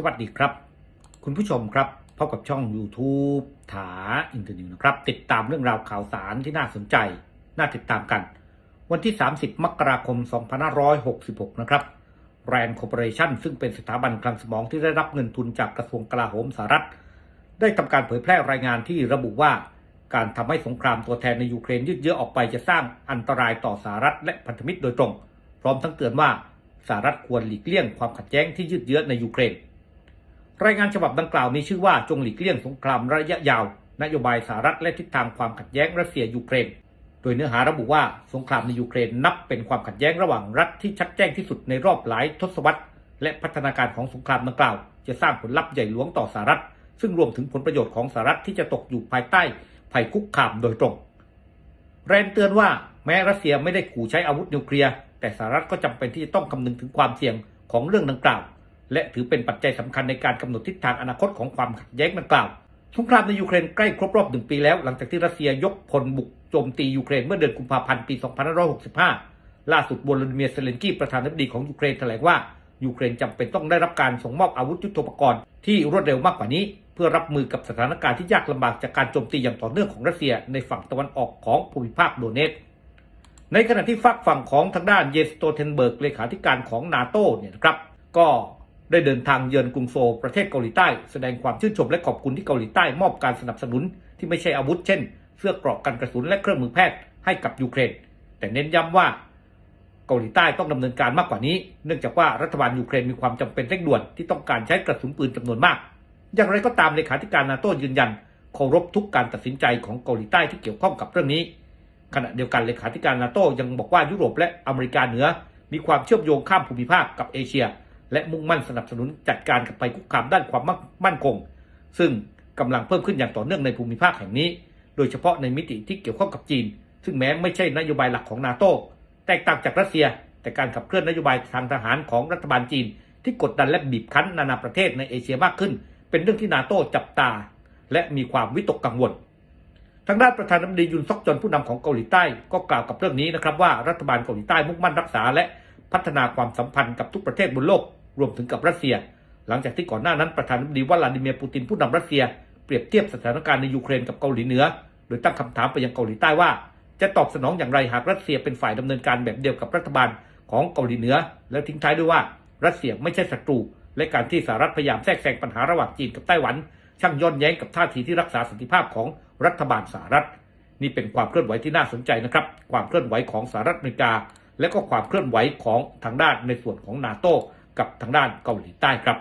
สวัสดีครับ คุณผู้ชมครับพบกับช่อง YouTube ถาอินเทอร์นิวนะครับ ติดตามเรื่องราวข่าวสารที่น่าสนใจ น่าติดตามกัน วันที่ 30 มกราคม 2566 นะครับแรนคอร์ปอเรชั่นซึ่งเป็นสถาบันคลังสมองที่ได้รับเงินทุนจากกระทรวงกลาโหมสหรัฐ ได้ทำการเผยแพร่รายงานที่ระบุว่า การทำให้สงครามตัวแทนในยูเครนยืดเยื้อออกไปจะสร้างอันตรายต่อสหรัฐและพันธมิตรโดยตรง พร้อมทั้งเตือนว่าสหรัฐควรหลีกเลี่ยงความขัดแย้งที่ยืดเยื้อในยูเครน รายงานฉบับดังกล่าวมีชื่อว่าจงหลีกเลี่ยงสงครามระยะยาว นโยบายสหรัฐและทิศทางความขัดแย้งรัสเซียยูเครน โดยเนื้อหาระบุว่าสงครามในยูเครนนับเป็นความขัดแย้งระหว่างรัฐที่ชัดแจ้งที่สุดในรอบหลายทศวรรษ และพัฒนาการของสงครามดังกล่าว จะสร้างผลลัพธ์ใหญ่หลวงต่อสหรัฐ ซึ่งรวมถึงผลประโยชน์ของสหรัฐที่จะตกอยู่ภายใต้ภัยคุกคามโดยตรงแรนเตือนว่าแม้รัสเซียไม่ได้ขู่ใช้อาวุธนิวเคลียร์แต่สหรัฐก็จำเป็นที่จะต้องคำนึงถึงความเสี่ยงของเรื่องดังกล่าว และถือเป็นปัจจัยสำคัญในการกำหนดทิศทางอนาคตของความขัดแย้งดังกล่าวสงครามในยูเครนใกล้ครบรอบหนึ่งปีแล้ว หลังจากที่รัสเซียยกพลบุกโจมตียูเครนเมื่อเดือนกุมภาพันธ์ปี 2565 ล่าสุดโวลาดิเมียร์เซเลนกี้ประธานาธิบดีของยูเครนแถลงว่ายูเครนจำเป็นต้องได้รับการส่งมอบอาวุธยุทโธปกรณ์ที่รวดเร็วมากกว่านี้ เพื่อรับมือกับสถานการณ์ที่ยากลำบากจากการโจมตีอย่างต่อเนื่องของรัสเซียในฝั่งตะวันออกของภูมิภาคโดเนตในขณะที่ฝักฝั่งของทางด้านเยสโตเทนเบิร์กเลขาธิการของนาโตเนี่ยนะครับก็ ได้เดินทางเยือนกรุงโซลประเทศเกาหลีใต้ แสดงความชื่นชมและขอบคุณที่เกาหลีใต้มอบการสนับสนุนที่ไม่ใช่อาวุธเช่น เสื้อเกราะกันกระสุนและเครื่องมือแพทย์ให้กับยูเครน แต่เน้นย้ำว่าเกาหลีใต้ต้องดำเนินการมากกว่านี้ เนื่องจากว่ารัฐบาลยูเครนมีความจำเป็นเร่งด่วนที่ต้องการใช้กระสุนปืนจำนวนมาก อย่างไรก็ตามเลขาธิการนาโต้ยืนยันเคารพทุกการตัดสินใจของเกาหลีใต้ที่เกี่ยวข้องกับเรื่องนี้ ขณะเดียวกันเลขาธิการนาโต้ยังบอกว่ายุโรปและอเมริกาเหนือ มีความเชื่อมโยงข้ามภูมิภาคกับเอเชีย และมุ่งมั่นสนับสนุนจัดการกับภัยคุกคามด้านความมั่นคง ซึ่งกำลังเพิ่มขึ้นอย่างต่อเนื่องในภูมิภาคแห่งนี้ โดยเฉพาะในมิติที่เกี่ยวข้องกับจีน ซึ่งแม้ไม่ใช่นโยบายหลักของนาโต้แตกต่างจากรัสเซีย แต่การขับเคลื่อนนโยบายทางทหารของรัฐบาลจีน ที่กดดันและบีบคั้นนานาประเทศในเอเชียมากขึ้น เป็นเรื่องที่นาโต้จับตา และมีความวิตกกังวลทางด้านประธานาธิบดียุนซอกจอนผู้นำของเกาหลีใต้ก็กล่าวกับเรื่องนี้นะครับว่ารัฐบาลเกาหลีใต้มุ่งมั่นรักษาและพัฒนาความสัมพันธ์กับทุกประเทศบนโลก รวมถึงกับรัสเซีย หลังจากที่ก่อนหน้านั้นประธานาธิบดีวลาดิเมียร์ปูตินผู้นำรัสเซีย เปรียบเทียบสถานการณ์ในยูเครนกับเกาหลีเหนือ โดยตั้งคำถามไปยังเกาหลีใต้ว่า จะตอบสนองอย่างไรหากรัสเซียเป็นฝ่ายดำเนินการแบบเดียวกับรัฐบาลของเกาหลีเหนือ แล้วทิ้งท้ายด้วยว่ารัสเซียไม่ใช่ศัตรู และการที่สหรัฐพยายามแทรกแซงปัญหาระหว่างจีนกับไต้หวัน ช่างย้อนแย้งกับท่าทีที่รักษาสันติภาพของรัฐบาลสหรัฐ นี่เป็นความเคลื่อนไหวที่น่าสนใจนะครับ ความเคลื่อนไหวของสหรัฐอเมริกา และก็ความเคลื่อนไหวของทางด้านในส่วนของนาโต้ กับทางด้านเกาหลีใต้ครับ